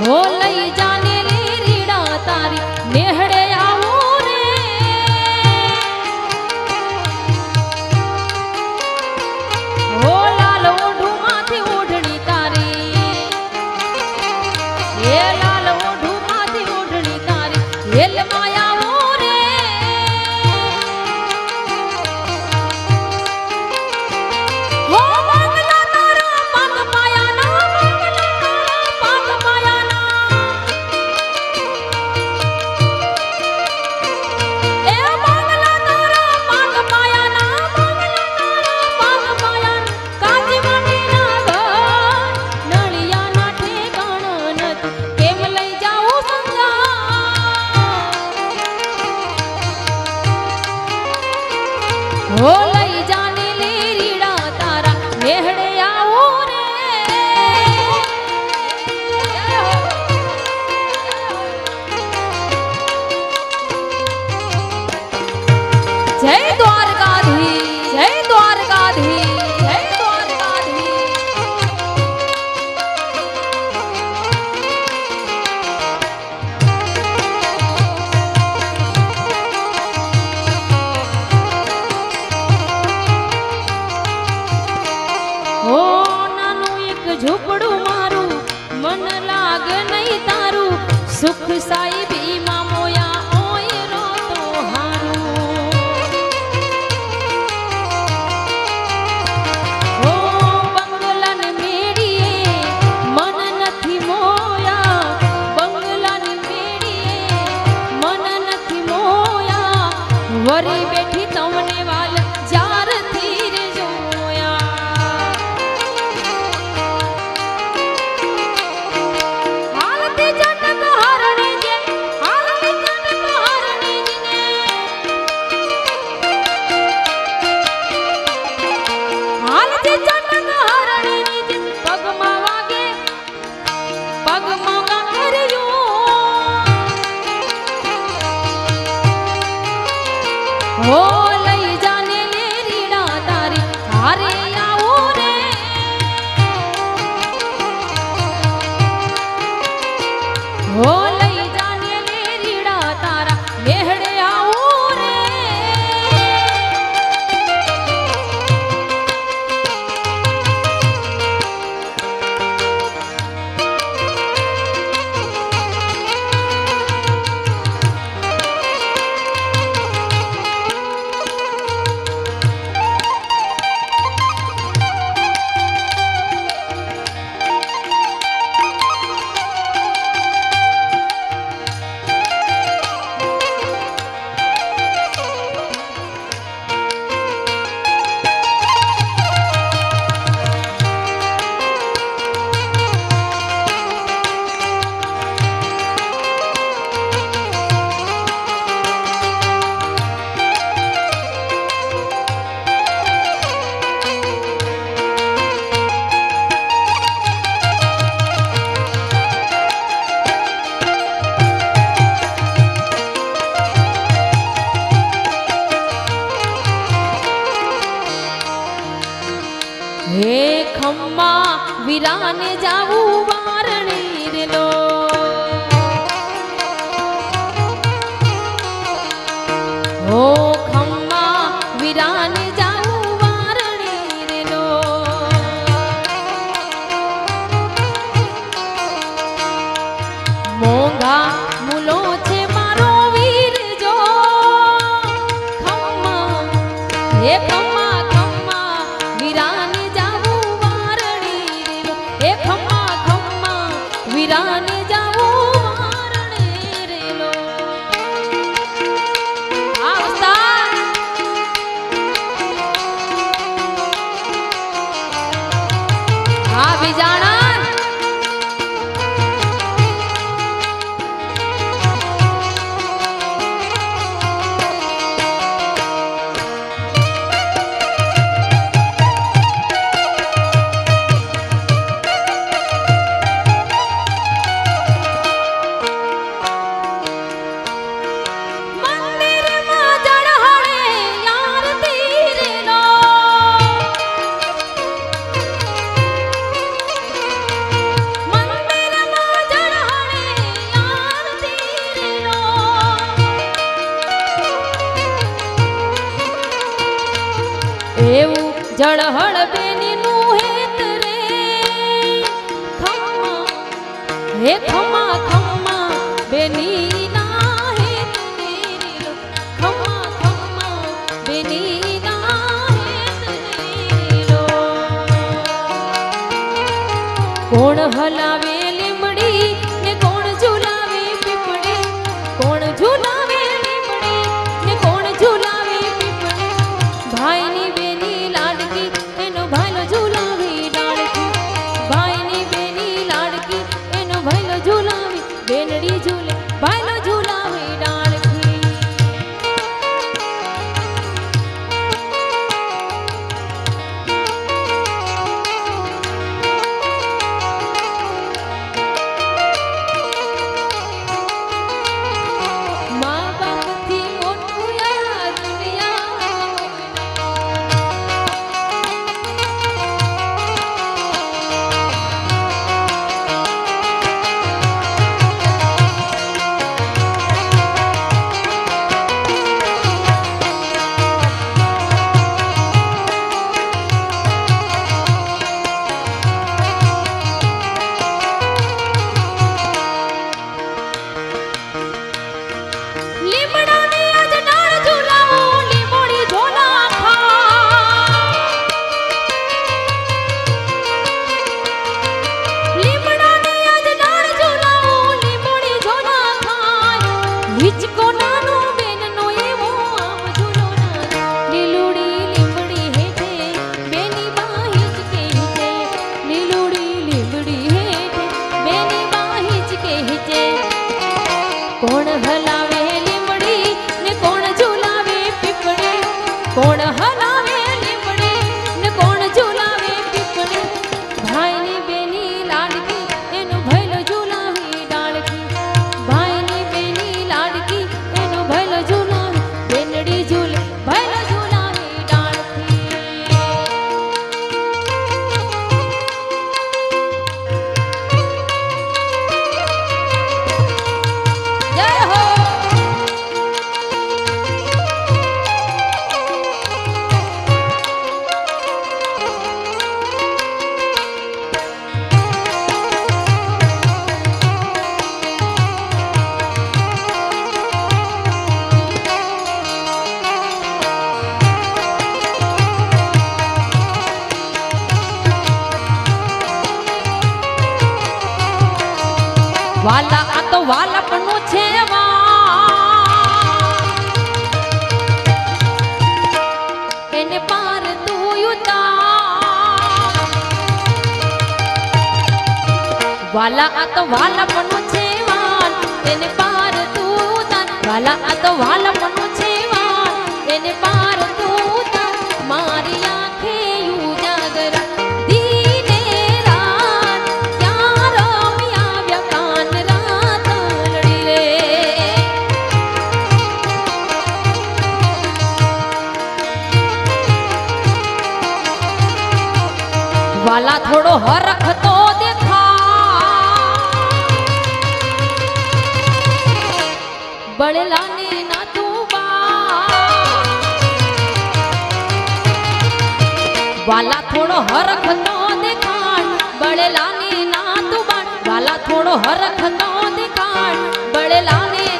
હો લઈ જાને લીરીડા તારી નેહડે આવું રે. હો લાલ ઓઢું માંથી ઓઢણી તારી. હે લાલ ઓઢું માંથી ઓઢણી તારી લાગ નહીં તારું. સુખ સાહેબી માં મોયા ઓય રો તો હારું. હો બંગલન મેળીએ, મન નથી મોયા. બંગલન મેળીએ, મન નથી મોયા. વરી બેઠી ¡Ari! અમ્મા વિરાને જાવું વારણે એવું જળહળ બેની નું હેત રે. હે ખમ. વાલા આ તો વાલા મનું છે વાન એને પાર તું તાન વાલા આ તો વાલા મનું છે વાન એને પાર તું મારી આંખે ઉજાગર. દીને રાત. ક્યાં રમ્યા વ્યકાન રાત લડી રે. વાલા થોડો હરખ બળલાની ના તું વાલા થોડો હરખ નો દેખાણ બળલાની ના તું વાલા થોડો હરખ નો દેખાણ બળલાની